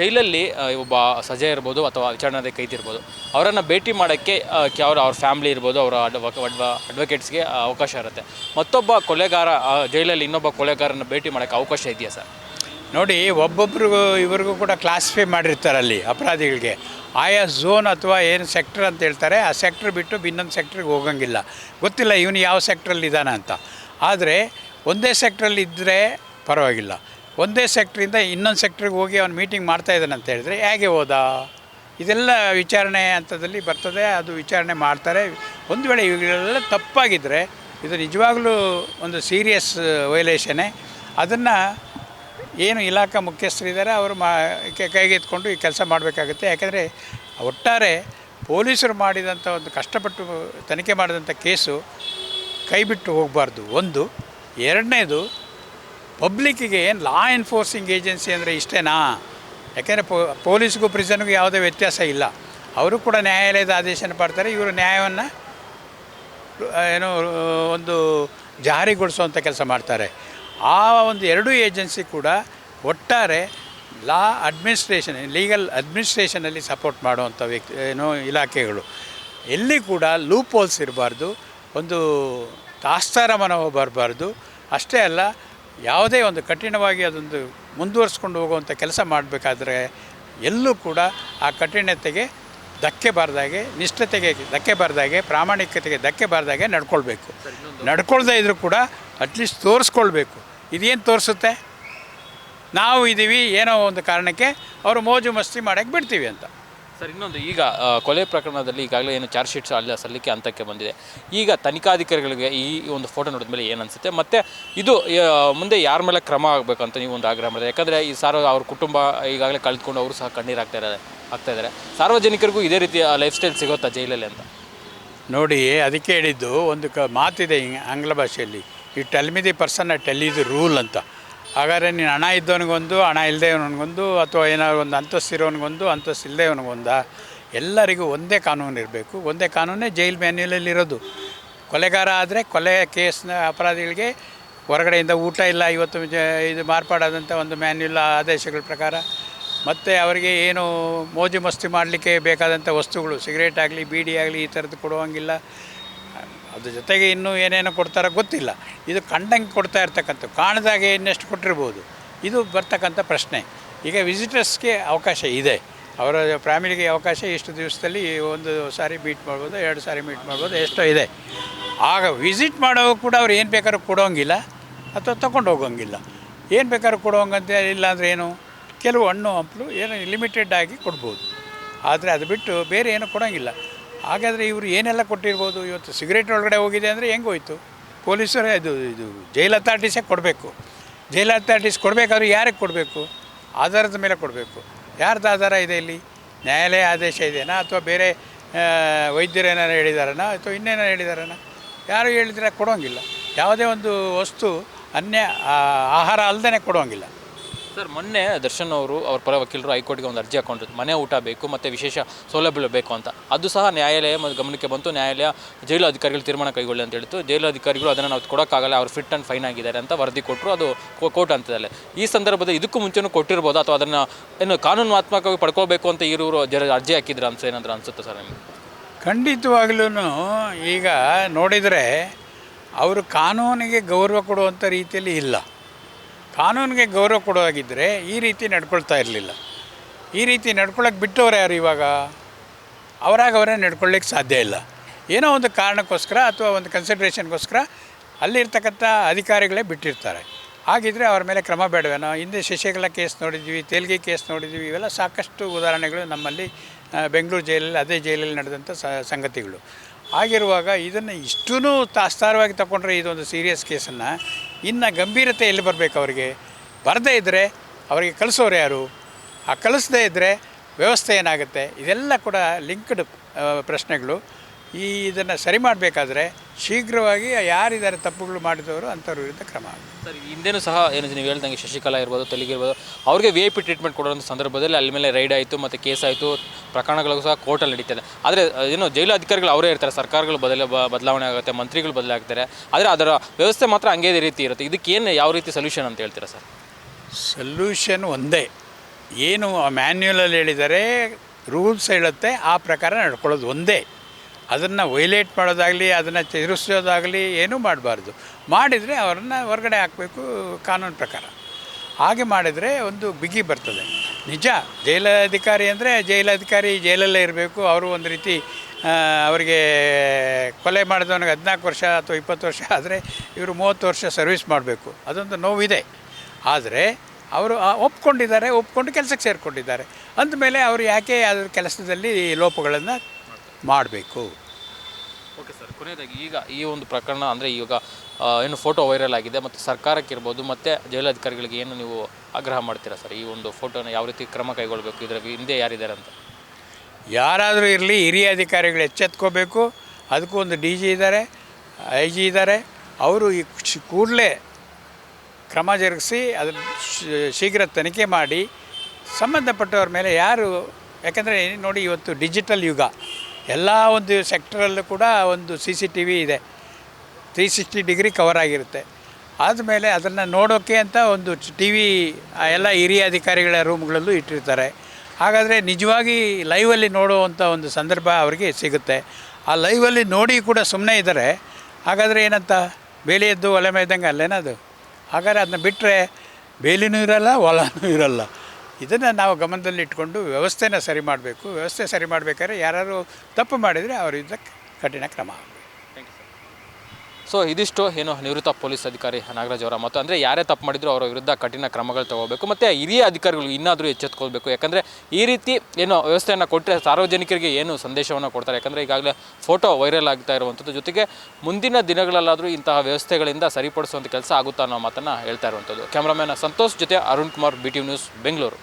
ಜೈಲಲ್ಲಿ ಒಬ್ಬ ಸಜೆ ಇರ್ಬೋದು ಅಥವಾ ವಿಚಾರಣೆ ಕೈದಿ ಇರ್ಬೋದು ಅವರನ್ನು ಭೇಟಿ ಮಾಡೋಕ್ಕೆ ಅವ್ರ ಅವ್ರ ಫ್ಯಾಮ್ಲಿ ಇರ್ಬೋದು, ಅವರ ಅಡ್ವೊಕೇಟ್ಸ್ಗೆ ಅವಕಾಶ ಇರುತ್ತೆ. ಮತ್ತೊಬ್ಬ ಕೊಲೆಗಾರ ಜೈಲಲ್ಲಿ ಇನ್ನೊಬ್ಬ ಕೊಲೆಗಾರನ ಭೇಟಿ ಮಾಡೋಕ್ಕೆ ಅವಕಾಶ ಇದೆಯಾ ಸರ್? ನೋಡಿ, ಒಬ್ಬೊಬ್ರಿಗೂ, ಇವರಿಗೂ ಕೂಡ ಕ್ಲಾಸಿಫೈ ಮಾಡಿರ್ತಾರೆ ಅಲ್ಲಿ ಅಪರಾಧಿಗಳಿಗೆ. ಆಯಾ ಝೋನ್ ಅಥವಾ ಏನು ಸೆಕ್ಟರ್ ಅಂತ ಹೇಳ್ತಾರೆ, ಆ ಸೆಕ್ಟರ್ ಬಿಟ್ಟು ಇನ್ನೊಂದು ಸೆಕ್ಟ್ರಿಗೆ ಹೋಗಂಗಿಲ್ಲ. ಗೊತ್ತಿಲ್ಲ ಇವನು ಯಾವ ಸೆಕ್ಟ್ರಲ್ಲಿ ಇದ್ದಾನೆ ಅಂತ. ಆದರೆ, ಒಂದೇ ಸೆಕ್ಟ್ರಲ್ಲಿ ಇದ್ದರೆ ಪರವಾಗಿಲ್ಲ. ಒಂದೇ ಸೆಕ್ಟ್ರಿಂದ ಇನ್ನೊಂದು ಸೆಕ್ಟ್ರಿಗೆ ಹೋಗಿ ಅವ್ನು ಮೀಟಿಂಗ್ ಮಾಡ್ತಾ ಇದ್ದಾನೆ ಅಂತ ಹೇಳಿದ್ರೆ, ಹೇಗೆ ಹೋದ? ಇದೆಲ್ಲ ವಿಚಾರಣೆ ಹಂತದಲ್ಲಿ ಬರ್ತದೆ, ಅದು ವಿಚಾರಣೆ ಮಾಡ್ತಾರೆ. ಒಂದು ವೇಳೆ ಇವುಗಳೆಲ್ಲ ತಪ್ಪಾಗಿದ್ದರೆ ಇದು ನಿಜವಾಗಲೂ ಒಂದು ಸೀರಿಯಸ್ ವೈಲೇಷನೇ ಅದನ್ನು ಏನು ಇಲಾಖಾ ಮುಖ್ಯಸ್ಥರಿದ್ದಾರೆ ಅವರು ಮಾ ಕೈಗೆತ್ಕೊಂಡು ಈ ಕೆಲಸ ಮಾಡಬೇಕಾಗುತ್ತೆ. ಯಾಕೆಂದರೆ ಒಟ್ಟಾರೆ ಪೊಲೀಸರು ಮಾಡಿದಂಥ ಒಂದು ಕಷ್ಟಪಟ್ಟು ತನಿಖೆ ಮಾಡಿದಂಥ ಕೇಸು ಕೈಬಿಟ್ಟು ಹೋಗಬಾರ್ದು. ಒಂದು. ಎರಡನೇದು ಪಬ್ಲಿಕ್ಕಿಗೆ ಏನು ಲಾ ಎನ್ಫೋರ್ಸಿಂಗ್ ಏಜೆನ್ಸಿ ಅಂದರೆ ಇಷ್ಟೇನಾ? ಯಾಕೆಂದರೆ ಪೊಲೀಸ್ಗೂ ಪ್ರಿಸನ್ಗೂ ಯಾವುದೇ ವ್ಯತ್ಯಾಸ ಇಲ್ಲ. ಅವರು ಕೂಡ ನ್ಯಾಯಾಲಯದ ಆದೇಶನ ಪಡ್ತಾರೆ, ಇವರು ನ್ಯಾಯವನ್ನು ಏನೋ, ಒಂದು ಜಾರಿಗೊಳಿಸುವಂಥ ಕೆಲಸ ಮಾಡ್ತಾರೆ. ಆ ಒಂದು ಎರಡೂ ಏಜೆನ್ಸಿ ಕೂಡ ಒಟ್ಟಾರೆ ಲಾ ಅಡ್ಮಿನಿಸ್ಟ್ರೇಷನ್ ಲೀಗಲ್ ಅಡ್ಮಿನಿಸ್ಟ್ರೇಷನಲ್ಲಿ ಸಪೋರ್ಟ್ ಮಾಡುವಂಥ ವ್ಯಕ್ತಿ, ಏನೋ, ಇಲಾಖೆಗಳು. ಎಲ್ಲಿ ಕೂಡ ಲೂಪ್ ಹೋಲ್ಸ್ ಇರಬಾರ್ದು, ಒಂದು ತಾಸ್ತಾರ ಮನೋಭಾವ ಬರಬಾರ್ದು. ಅಷ್ಟೇ ಅಲ್ಲ ಯಾವುದೇ ಒಂದು ಕಠಿಣವಾಗಿ ಅದೊಂದು ಮುಂದುವರಿಸ್ಕೊಂಡು ಹೋಗುವಂಥ ಕೆಲಸ ಮಾಡಬೇಕಾದ್ರೆ ಎಲ್ಲೂ ಕೂಡ ಆ ಕಠಿಣತೆಗೆ ಧಕ್ಕೆ ಬಾರ್ದಾಗೆ ನಿಷ್ಠತೆಗೆ ಧಕ್ಕೆ ಬಾರ್ದಾಗೆ ಪ್ರಾಮಾಣಿಕತೆಗೆ ಧಕ್ಕೆ ಬಾರ್ದಾಗೆ ನಡ್ಕೊಳ್ಬೇಕು. ನಡ್ಕೊಳ್ದೇ ಇದ್ರೂ ಕೂಡ ಅಟ್ಲೀಸ್ಟ್ ತೋರಿಸ್ಕೊಳ್ಬೇಕು. ಇದೇನು ತೋರಿಸುತ್ತೆ? ನಾವು ಇದ್ದೀವಿ ಏನೋ ಒಂದು ಕಾರಣಕ್ಕೆ ಅವರು ಮೋಜು ಮಸ್ತಿ ಮಾಡೋಕ್ಕೆ ಬಿಡ್ತೀವಿ ಅಂತ. ಸರ್, ಇನ್ನೊಂದು, ಈಗ ಕೊಲೆ ಪ್ರಕರಣದಲ್ಲಿ ಈಗಾಗಲೇ ಏನು ಚಾರ್ಜ್ ಶೀಟ್ಸ್ ಅಲ್ಲಿ, ಸಲ್ಲಿಕೆ ಹಂತಕ್ಕೆ ಬಂದಿದೆ. ಈಗ ತನಿಖಾಧಿಕಾರಿಗಳಿಗೆ ಈ ಒಂದು ಫೋಟೋ ನೋಡಿದ ಮೇಲೆ ಏನು ಮತ್ತು ಇದು ಮುಂದೆ ಯಾರ ಮೇಲೆ ಕ್ರಮ ಆಗಬೇಕಂತ ನೀವು ಒಂದು ಆಗ್ರಹ ಮಾಡಿದೆ ಯಾಕಂದರೆ ಈ ಸಾರ್ವ, ಅವ್ರ ಕುಟುಂಬ ಈಗಾಗಲೇ ಕಳೆದುಕೊಂಡು ಅವರು ಸಹ ಕಣ್ಣೀರು ಆಗ್ತಾ ಇದ್ದಾರೆ ಆಗ್ತಾ ಇದ್ದಾರೆ. ಸಾರ್ವಜನಿಕರಿಗೂ ಇದೇ ರೀತಿಯ ಲೈಫ್ ಸ್ಟೈಲ್ ಸಿಗುತ್ತಾ ಜೈಲಲ್ಲಿ ಅಂತ? ನೋಡಿ, ಅದಕ್ಕೆ ಹೇಳಿದ್ದು ಒಂದು ಕ, ಮಾತಿದೆ ಆಂಗ್ಲ ಭಾಷೆಯಲ್ಲಿ. ಈ tell me the person tell ಇದು ರೂಲ್ ಅಂತ. ಹಾಗಾದ್ರೆ ನೀನು ಹಣ ಇದ್ದವನಿಗೊಂದು, ಹಣ ಇಲ್ಲದೆ ಇವನಿಗೊಂದು ಅಥವಾ ಏನಾದ್ರು ಒಂದು ಅಂತಸ್ತು ಇರೋನಿಗೊಂದು, ಅಂತಸ್ತು ಇಲ್ಲದೆ ಇವನಿಗೊಂದ ಎಲ್ಲರಿಗೂ ಒಂದೇ ಕಾನೂನು ಇರಬೇಕು. ಒಂದೇ ಕಾನೂನೇ ಜೈಲ್ ಮ್ಯಾನ್ಯಲಲ್ಲಿ ಇರೋದು. ಕೊಲೆಗಾರ ಆದರೆ ಕೊಲೆ ಕೇಸ್ನ ಅಪರಾಧಿಗಳಿಗೆ ಹೊರಗಡೆಯಿಂದ ಊಟ ಇಲ್ಲ, ಇವತ್ತು ಇದು ಮಾರ್ಪಾಡಾದಂಥ ಒಂದು ಮ್ಯಾನ್ಯುಲ್ ಆದೇಶಗಳ ಪ್ರಕಾರ. ಮತ್ತು ಅವರಿಗೆ ಏನು ಮೋಜು ಮಸ್ತಿ ಮಾಡಲಿಕ್ಕೆ ಬೇಕಾದಂಥ ವಸ್ತುಗಳು, ಸಿಗರೇಟ್ ಆಗಲಿ, ಬೀಡಿ ಆಗಲಿ ಈ ಥರದ್ದು ಕೊಡುವಂಗಿಲ್ಲ. ಅದ್ರ ಜೊತೆಗೆ ಇನ್ನೂ ಏನೇನೋ ಕೊಡ್ತಾರೋ ಗೊತ್ತಿಲ್ಲ. ಇದು ಕಂಡಂಗೆ ಕೊಡ್ತಾ ಇರ್ತಕ್ಕಂಥ ಕಾಣದಾಗೆ ಇನ್ನೆಷ್ಟು ಕೊಟ್ಟಿರ್ಬೋದು? ಇದು ಬರ್ತಕ್ಕಂಥ ಪ್ರಶ್ನೆ. ಈಗ ವಿಸಿಟರ್ಸ್ಗೆ ಅವಕಾಶ ಇದೆ. ಅವರ ಫ್ಯಾಮಿಲಿಗೆ ಅವಕಾಶ ಇಷ್ಟು ದಿವಸದಲ್ಲಿ ಒಂದು ಸಾರಿ ಮೀಟ್ ಮಾಡ್ಬೋದು, ಎರಡು ಸಾರಿ ಮೀಟ್ ಮಾಡ್ಬೋದು, ಎಷ್ಟೋ ಇದೆ. ಆಗ ವಿಸಿಟ್ ಮಾಡೋ ಕೂಡ ಅವ್ರು ಏನು ಬೇಕಾದ್ರೂ ಕೊಡೋಂಗಿಲ್ಲ ಅಥವಾ ತೊಗೊಂಡು ಹೋಗೋಂಗಿಲ್ಲ. ಏನು ಬೇಕಾದ್ರೂ ಕೊಡೋಂಗಂತ ಇಲ್ಲ ಅಂದರೆ ಏನು? ಕೆಲವು ಹಣ್ಣು ಹಂಪಲು ಏನು ಲಿಮಿಟೆಡ್ ಆಗಿ ಕೊಡ್ಬೋದು. ಆದರೆ ಅದು ಬಿಟ್ಟು ಬೇರೆ ಏನೂ ಕೊಡೋಂಗಿಲ್ಲ. ಹಾಗಾದರೆ ಇವರು ಏನೆಲ್ಲ ಕೊಟ್ಟಿರ್ಬೋದು? ಇವತ್ತು ಸಿಗರೇಟ್ ಒಳಗಡೆ ಹೋಗಿದೆ ಅಂದರೆ ಹೆಂಗೆ ಹೋಯ್ತು? ಪೊಲೀಸರೇ ಇದು ಇದು ಜೈಲ್ ಅಥಾರಿಟೀಸೇ ಕೊಡಬೇಕು. ಜೈಲ್ ಅಥಾರಿಟೀಸ್ ಕೊಡಬೇಕಾದ್ರೆ ಯಾರಿಗೆ ಕೊಡಬೇಕು? ಆಧಾರದ ಮೇಲೆ ಕೊಡಬೇಕು. ಯಾರ್ದು ಆಧಾರ ಇದೆ ಇಲ್ಲಿ? ನ್ಯಾಯಾಲಯ ಆದೇಶ ಇದೆಯಾ ಅಥವಾ ಬೇರೆ ವೈದ್ಯರು ವೈದ್ಯರೇನಾರು ಹೇಳಿದಾರನ? ಅಥವಾ ಇನ್ನೇನಾರು ಹೇಳಿದಾರನ? ಯಾರು ಹೇಳಿದ್ರೆ ಕೊಡೋಂಗಿಲ್ಲ. ಯಾವುದೇ ಒಂದು ವಸ್ತು ಅನ್ಯ ಆಹಾರ ಅಲ್ಲದೇ ಕೊಡೋಂಗಿಲ್ಲ. ಸರ್, ಮೊನ್ನೆ ದರ್ಶನ್ ಅವರು ಅವ್ರ ಪರ ವಕೀಲರು ಹೈಕೋರ್ಟ್ಗೆ ಒಂದು ಅರ್ಜಿ ಹಾಕೊಂಡ್ರು ಮನೆ ಊಟ ಬೇಕು, ಮತ್ತು ವಿಶೇಷ ಸೌಲಭ್ಯ ಬೇಕು ಅಂತ. ಅದು ಸಹ ನ್ಯಾಯಾಲಯ ಮತ್ತು ಗಮನಕ್ಕೆ ಬಂತು. ನ್ಯಾಯಾಲಯ ಜೈಲು ಅಧಿಕಾರಿಗಳು ತೀರ್ಮಾನ ಕೈಗೊಳ್ಳಿ ಅಂತ ಹೇಳಿತು ಜೈಲು ಅಧಿಕಾರಿಗಳು ಅದನ್ನು ನಾವು ಕೊಡೋಕ್ಕಾಗಲ್ಲ, ಅವ್ರು ಫಿಟ್ ಆ್ಯಂಡ್ ಫೈನ್ ಆಗಿದ್ದಾರೆ ಅಂತ ವರದಿ ಕೊಟ್ಟರು. ಅದು ಕೋರ್ಟ್ ಅಂತದಲ್ಲೇ ಈ ಸಂದರ್ಭದಲ್ಲಿ ಇದಕ್ಕೂ ಮುಂಚೆನೂ ಕೊಟ್ಟಿರ್ಬೋದು? ಅಥವಾ ಅದನ್ನು ಏನು ಕಾನೂನಾತ್ಮಕವಾಗಿ ಪಡ್ಕೋಬೇಕು ಅಂತ ಇರೋರು ಜರ, ಅರ್ಜಿ ಹಾಕಿದ್ರು ಅನ್ಸ ಏನಾದರೂ ಅನಿಸುತ್ತೆ ಸರ್ ನಿಮಗೆ? ಖಂಡಿತವಾಗ್ಲೂ ಈಗ ನೋಡಿದರೆ ಅವರು ಕಾನೂನಿಗೆ ಗೌರವ ಕೊಡುವಂಥ ರೀತಿಯಲ್ಲಿ ಇಲ್ಲ. ಕಾನೂನಿಗೆ ಗೌರವ ಕೊಡೋದಾಗಿದ್ದರೆ ಈ ರೀತಿ ನಡ್ಕೊಳ್ತಾ ಇರಲಿಲ್ಲ. ಈ ರೀತಿ ನಡ್ಕೊಳ್ಳೋಕೆ ಬಿಟ್ಟವ್ರು ಯಾರು ಇವಾಗ? ಅವರಾಗ ಅವರೇ ನಡ್ಕೊಳ್ಳಿಕ್ಕೆ ಸಾಧ್ಯ ಇಲ್ಲ. ಏನೋ ಒಂದು ಕಾರಣಕ್ಕೋಸ್ಕರ ಅಥವಾ ಒಂದು ಕನ್ಸಿಡ್ರೇಷನ್ಗೋಸ್ಕರ ಅಲ್ಲಿರ್ತಕ್ಕಂಥ ಅಧಿಕಾರಿಗಳೇ ಬಿಟ್ಟಿರ್ತಾರೆ. ಹಾಗಿದ್ರೆ ಅವ್ರ ಮೇಲೆ ಕ್ರಮ ಬೇಡವೇನೋ? ಹಿಂದೆ ಶಶಿಕಲಾ ಕೇಸ್ ನೋಡಿದ್ವಿ, ತೆಲುಗಿ ಕೇಸ್ ನೋಡಿದ್ವಿ, ಇವೆಲ್ಲ ಸಾಕಷ್ಟು ಉದಾಹರಣೆಗಳು ನಮ್ಮಲ್ಲಿ ಬೆಂಗಳೂರು ಜೈಲಲ್ಲಿ, ಅದೇ ಜೈಲಲ್ಲಿ ನಡೆದಂಥ ಸಂಗತಿಗಳು. ಆಗಿರುವಾಗ ಇದನ್ನು ಇಷ್ಟೂ ತಾಸ್ತಾರವಾಗಿ ತಗೊಂಡ್ರೆ ಇದೊಂದು ಸೀರಿಯಸ್ ಕೇಸನ್ನು ಇನ್ನು ಗಂಭೀರತೆ ಎಲ್ಲಿ ಬರಬೇಕು ಅವರಿಗೆ? ಬರದೇ ಇದ್ದರೆ ಅವರಿಗೆ ಕಳಿಸೋರು ಯಾರು? ಆ ಕಳಿಸದೇ ಇದ್ದರೆ ವ್ಯವಸ್ಥೆ ಏನಾಗುತ್ತೆ? ಇದೆಲ್ಲ ಕೂಡ ಲಿಂಕ್ಡ್ ಪ್ರಶ್ನೆಗಳು. ಈ ಇದನ್ನು ಸರಿ ಮಾಡಬೇಕಾದ್ರೆ ಶೀಘ್ರವಾಗಿ ಯಾರಿದ್ದಾರೆ ತಪ್ಪುಗಳು ಮಾಡಿದವರು ಅಂಥವ್ರ ವಿರುದ್ಧ ಕ್ರಮ ಸರ್ ಹಿಂದೆನೂ ಸಹ ಏನು ನೀವು ಹೇಳ್ದಂಗೆ ಶಶಿಕಲಾ ಇರ್ಬೋದು ತೆಲುಗಿರ್ಬೋದು ಅವ್ರಿಗೆ ವಿ ಐ ಪಿ ಟ್ರೀಟ್ಮೆಂಟ್ ಕೊಡೋ ಸಂದರ್ಭದಲ್ಲಿ ಅಲ್ಲಿ ಮೇಲೆ ರೈಡ್ ಆಯಿತು ಮತ್ತು ಕೇಸ್ ಆಯಿತು ಪ್ರಕರಣಗಳು ಸಹ ಕೋರ್ಟಲ್ಲಿ ನಡೀತದೆ. ಆದರೆ ಏನು ಜೈಲು ಅಧಿಕಾರಿಗಳು ಅವರೇ ಇರ್ತಾರೆ ಸರ್ಕಾರಗಳು ಬದಲ ಬದಲಾವಣೆ ಆಗುತ್ತೆ ಮಂತ್ರಿಗಳು ಬದಲಾಗ್ತಾರೆ. ಆದರೆ ಅದರ ವ್ಯವಸ್ಥೆ ಮಾತ್ರ ಹಂಗೇ ರೀತಿ ಇರುತ್ತೆ. ಇದಕ್ಕೆ ಏನು ಯಾವ ರೀತಿ ಸೊಲ್ಯೂಷನ್ ಅಂತ ಹೇಳ್ತೀರಾ ಸರ್? ಸೊಲ್ಯೂಷನ್ ಒಂದೇ. ಏನು ಮ್ಯಾನ್ಯುಯಲಲ್ಲಿ ಹೇಳಿದರೆ ರೂಲ್ಸ್ ಹೇಳುತ್ತೆ ಆ ಪ್ರಕಾರ ನಡ್ಕೊಳ್ಳೋದು ಒಂದೇ. ಅದನ್ನು ವೈಲೇಟ್ ಮಾಡೋದಾಗಲಿ, ಅದನ್ನು ತಿರುಗಿಸೋದಾಗಲಿ ಏನೂ ಮಾಡಬಾರ್ದು. ಮಾಡಿದರೆ ಅವರನ್ನು ಹೊರಗಡೆ ಹಾಕಬೇಕು ಕಾನೂನು ಪ್ರಕಾರ. ಹಾಗೆ ಮಾಡಿದರೆ ಒಂದು ಬಿಗಿ ಬರ್ತದೆ. ನಿಜ, ಜೈಲಾಧಿಕಾರಿ ಅಂದರೆ ಜೈಲಾಧಿಕಾರಿ ಜೈಲಲ್ಲೇ ಇರಬೇಕು. ಅವರು ಒಂದು ರೀತಿ ಅವರಿಗೆ ಕೊಲೆ ಮಾಡಿದವನಿಗೆ ಹದಿನಾಲ್ಕು ವರ್ಷ ಅಥವಾ ಇಪ್ಪತ್ತು ವರ್ಷ ಆದರೆ ಇವರು ಮೂವತ್ತು ವರ್ಷ ಸರ್ವಿಸ್ ಮಾಡಬೇಕು. ಅದೊಂದು ನೋವಿದೆ. ಆದರೆ ಅವರು ಒಪ್ಕೊಂಡಿದ್ದಾರೆ, ಒಪ್ಕೊಂಡು ಕೆಲಸಕ್ಕೆ ಸೇರಿಕೊಂಡಿದ್ದಾರೆ. ಅಂದಮೇಲೆ ಅವರು ಯಾಕೆ ಅದರ ಕೆಲಸದಲ್ಲಿ ಲೋಪಗಳನ್ನು ಮಾಡಬೇಕು. ಓಕೆ ಸರ್ ಕೊನೆಯದಾಗಿ ಈಗ ಈ ಒಂದು ಪ್ರಕರಣ ಅಂದರೆ ಈಗ ಆ, ಏನು ಫೋಟೋ ವೈರಲ್ ಆಗಿದೆ ಮತ್ತು ಸರ್ಕಾರಕ್ಕಿರ್ಬೋದು ಮತ್ತು ಜೈಲಾಧಿಕಾರಿಗಳಿಗೆ ಏನು ನೀವು ಆಗ್ರಹ ಮಾಡ್ತೀರಾ ಸರ್? ಈ ಒಂದು ಫೋಟೋನ ಯಾವ ರೀತಿ ಕ್ರಮ ಕೈಗೊಳ್ಳಬೇಕು ಇದರ ಹಿಂದೆ ಯಾರಿದ್ದಾರೆ ಅಂತ? ಯಾರಾದರೂ ಇರಲಿ ಹಿರಿಯ ಅಧಿಕಾರಿಗಳು ಎಚ್ಚೆತ್ಕೋಬೇಕು. ಅದಕ್ಕೂ ಒಂದು ಡಿ ಜಿ ಇದ್ದಾರೆ ಐ ಜಿ ಇದ್ದಾರೆ. ಅವರು ಈ ಕೂಡಲೇ ಕ್ರಮ ಜರುಗಿಸಿ ಅದನ್ನು ಶೀ- ಶೀಘ್ರ ತನಿಖೆ ಮಾಡಿ ಸಂಬಂಧಪಟ್ಟವ್ರ ಮೇಲೆ ಯಾರು ಯಾಕಂದರೆ ನೋಡಿ ಇವತ್ತು ಡಿಜಿಟಲ್ ಯುಗ. ಎಲ್ಲ ಒಂದು ಸೆಕ್ಟರಲ್ಲೂ ಕೂಡ ಒಂದು ಸಿ ಸಿ ಟಿ ವಿ ಇದೆ. ತ್ರೀ ಸಿಕ್ಸ್ಟಿ ಡಿಗ್ರಿ ಕವರ್ ಆಗಿರುತ್ತೆ. ಆದಮೇಲೆ ಅದನ್ನು ನೋಡೋಕ್ಕೆ ಅಂತ ಒಂದು ಟಿ ವಿ ಎಲ್ಲ ಹಿರಿಯ ಅಧಿಕಾರಿಗಳ ರೂಮ್ಗಳಲ್ಲೂ ಇಟ್ಟಿರ್ತಾರೆ. ಹಾಗಾದರೆ ನಿಜವಾಗಿ ಲೈವಲ್ಲಿ ನೋಡುವಂಥ ಒಂದು ಸಂದರ್ಭ ಅವರಿಗೆ ಸಿಗುತ್ತೆ. ಆ ಲೈವಲ್ಲಿ ನೋಡಿ ಕೂಡ ಸುಮ್ಮನೆ ಇದ್ದಾರೆ. ಹಾಗಾದರೆ ಏನಂತ? ಬೇಲಿ ಎದ್ದು ಒಲೆ ಮೇಯ್ದಂಗೆ ಅಲ್ಲೇನದು ಹಾಗಾದರೆ ಅದನ್ನ ಬಿಟ್ಟರೆ ಬೇಲಿನೂ ಇರಲ್ಲ, ಹೊಲನೂ ಇರಲ್ಲ. ಇದನ್ನು ನಾವು ಗಮನದಲ್ಲಿ ಇಟ್ಕೊಂಡು ವ್ಯವಸ್ಥೆನ ಸರಿ ಮಾಡಬೇಕು. ವ್ಯವಸ್ಥೆ ಸರಿ ಮಾಡಬೇಕಾದ್ರೆ ಯಾರು ತಪ್ಪು ಮಾಡಿದರೆ ಅವರ ವಿರುದ್ಧ ಕಠಿಣ ಕ್ರಮ ಸೊ ಇದಿಷ್ಟು. ಏನು, ನಿವೃತ್ತ ಪೊಲೀಸ್ ಅಧಿಕಾರಿ ನಾಗರಾಜ್ ಅವರ ಮತ್ತು ಅಂದರೆ ಯಾರೇ ತಪ್ಪು ಮಾಡಿದ್ರು ಅವರ ವಿರುದ್ಧ ಕಠಿಣ ಕ್ರಮಗಳು ತಗೋಬೇಕು. ಮತ್ತು ಹಿರಿಯ ಅಧಿಕಾರಿಗಳು ಇನ್ನಾದರೂ ಎಚ್ಚೆತ್ಕೊಳ್ಬೇಕು. ಯಾಕಂದರೆ ಈ ರೀತಿ ಏನು ವ್ಯವಸ್ಥೆಯನ್ನು ಕೊಟ್ಟರೆ ಸಾರ್ವಜನಿಕರಿಗೆ ಏನು ಸಂದೇಶವನ್ನು ಕೊಡ್ತಾರೆ? ಯಾಕಂದರೆ ಈಗಾಗಲೇ ಫೋಟೋ ವೈರಲ್ ಆಗ್ತಾ ಇರುವಂಥದ್ದು. ಜೊತೆಗೆ ಮುಂದಿನ ದಿನಗಳಲ್ಲಾದರೂ ಇಂತಹ ವ್ಯವಸ್ಥೆಗಳಿಂದ ಸರಿಪಡಿಸುವಂಥ ಕೆಲಸ ಆಗುತ್ತಾ ಅನ್ನೋ ಮಾತನ್ನು ಹೇಳ್ತಾ ಇರುವಂಥದ್ದು. ಕ್ಯಾಮ್ರಾಮ್ಯಾನ್ ಸಂತೋಷ್, ಜೊತೆ Arun Kumar B T news Bengaluru.